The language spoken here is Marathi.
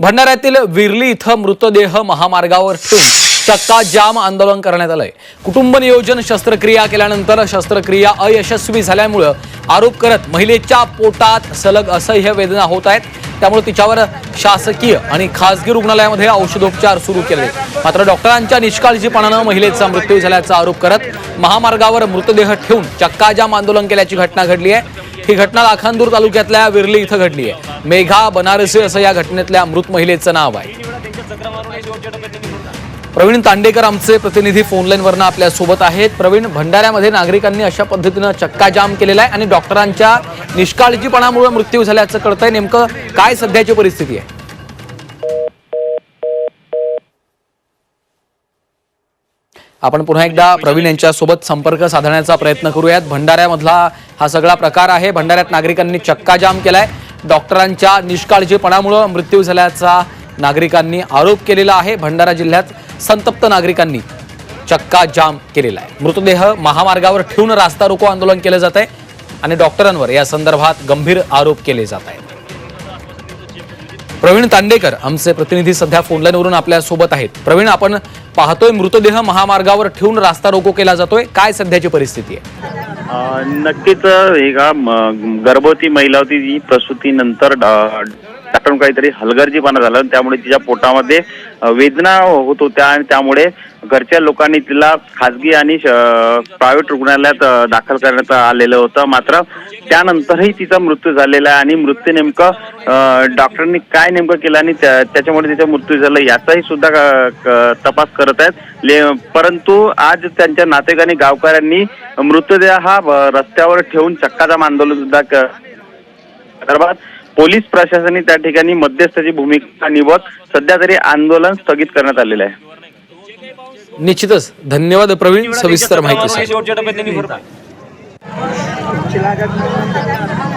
भंडाऱ्यातील विरली इथं मृतदेह महामार्गावर ठेवून चक्का जाम आंदोलन करण्यात आलंय. कुटुंब नियोजन शस्त्रक्रिया केल्यानंतर शस्त्रक्रिया अयशस्वी झाल्यामुळं आरोप करत महिलेच्या पोटात सलग असह्य वेदना होत आहेत. त्यामुळे तिच्यावर शासकीय आणि खासगी रुग्णालयामध्ये औषधोपचार सुरू केले. मात्र डॉक्टरांच्या निष्काळजीपणानं महिलेचा मृत्यू झाल्याचा आरोप करत महामार्गावर मृतदेह ठेवून चक्काजाम आंदोलन केल्याची घटना घडली आहे. ही घटना लाखांदूर तालुक्यातल्या विरली इथं घडली आहे. मेघा बनारसी असं या घटनेतल्या मृत महिलेचं नाव आहे. प्रवीण तांडेकर आमचे प्रतिनिधी फोनलाईनवरनं आपल्यासोबत आहेत. प्रवीण भंडाऱ्यामध्ये नागरिकांनी अशा पद्धतीनं चक्काजाम केलेला आहे आणि डॉक्टरांच्या निष्काळजीपणामुळे मृत्यू झाल्याचं कळतंय. नेमकं काय सध्याची परिस्थिती आहे? आपण पुन्हा एकदा प्रवीण यांच्या सोबत संपर्क साधण्याचा प्रयत्न करूयात. भंडाऱ्यामधला हा सगळा प्रकार आहे. भंडाऱ्यात नागरिकांनी चक्काजाम केलाय. डॉक्टरांच्या निष्काळजीपणामुळं मृत्यू झाल्याचा नागरिकांनी आरोप केलेला आहे. भंडारा जिल्ह्यात संतप्त नागरिकांनी चक्का जाम केलेला आहे. मृतदेह महामार्गावर ठेवून रास्ता रोको आंदोलन केलं जात आहे आणि डॉक्टरांवर या संदर्भात गंभीर आरोप केले जात आहेत. प्रवीण तांडेकर आमचे प्रतिनिधी सध्या फोनलाईनवरून आपल्यासोबत आहेत. प्रवीण आपण पाहतोय मृतदेह महामार्गावर ठेवून रास्ता रोको केला जातोय. काय सध्याची परिस्थिती आहे? नक्कीच हे का गर्भवती महिला होती जी प्रसूतीनंतर डॉ- डॉक्टर काहीतरी हलगर्जीपणा झाला. आणि त्यामुळे तिच्या पोटामध्ये वेदना होत होत्या आणि त्यामुळे घरच्या लोकांनी तिला खासगी आणि प्रायव्हेट रुग्णालयात दाखल करण्यात आलेलं होतं. मात्र त्यानंतरही तिचा मृत्यू झालेला आहे आणि मृत्यू नेमकं डॉक्टरांनी काय नेमकं केलं आणि त्या- त्याच्यामुळे तिचा मृत्यू झाला याचाही सुद्धा तपास करत आहेत. परंतु आज त्यांच्या नातेवाईकांनी गावकऱ्यांनी मृतदेह हा रस्त्यावर ठेवून चक्काजाम आंदोलन सुद्धा क- संदर्भात पोलीस प्रशासनाने त्या ठिकाणी मध्यस्थाची भूमिका निभवत सध्या तरी आंदोलन स्थगित करण्यात आलेलं आहे. निश्चितच. धन्यवाद प्रवीण. सविस्तर माहितीसाठी silakan.